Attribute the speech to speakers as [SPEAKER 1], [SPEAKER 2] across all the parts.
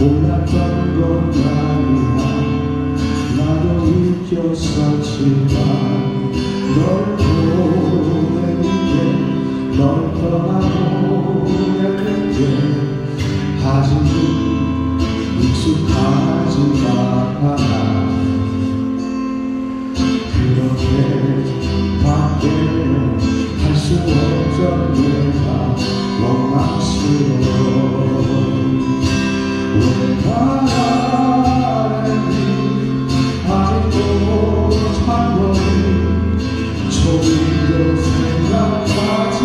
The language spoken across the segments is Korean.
[SPEAKER 1] 몰랐던 건 아니야 나도 잊혔었지만 널 보내는 게널 떠나보내는 게 하지만 익숙하지 않아 你又怎样抛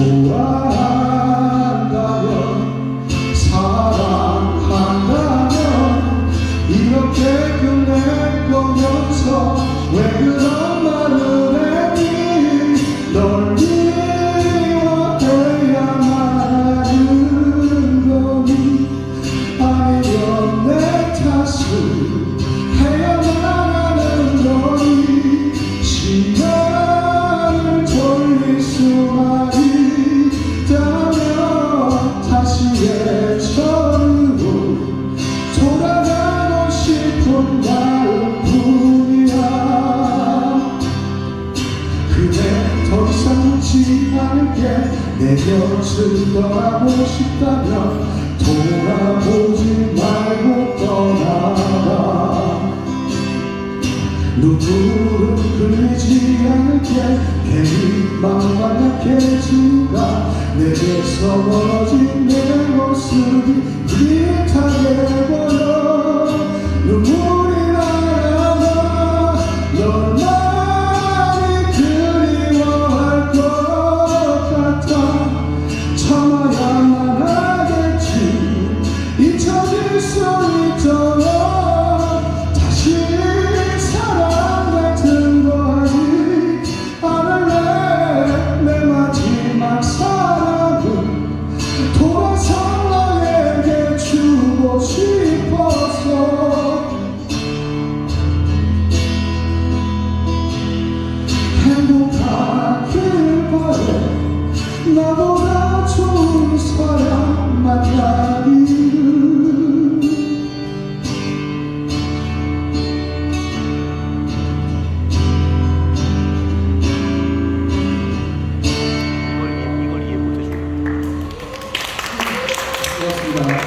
[SPEAKER 1] Oh, 떠나고 싶다면 돌아보지 말고 떠나라. 눈물은 흘리지 않게 괜히 만만 약해진다. 내게서 멀어진 내 모습이 그게 다 내버려. 행복하길 바래 나도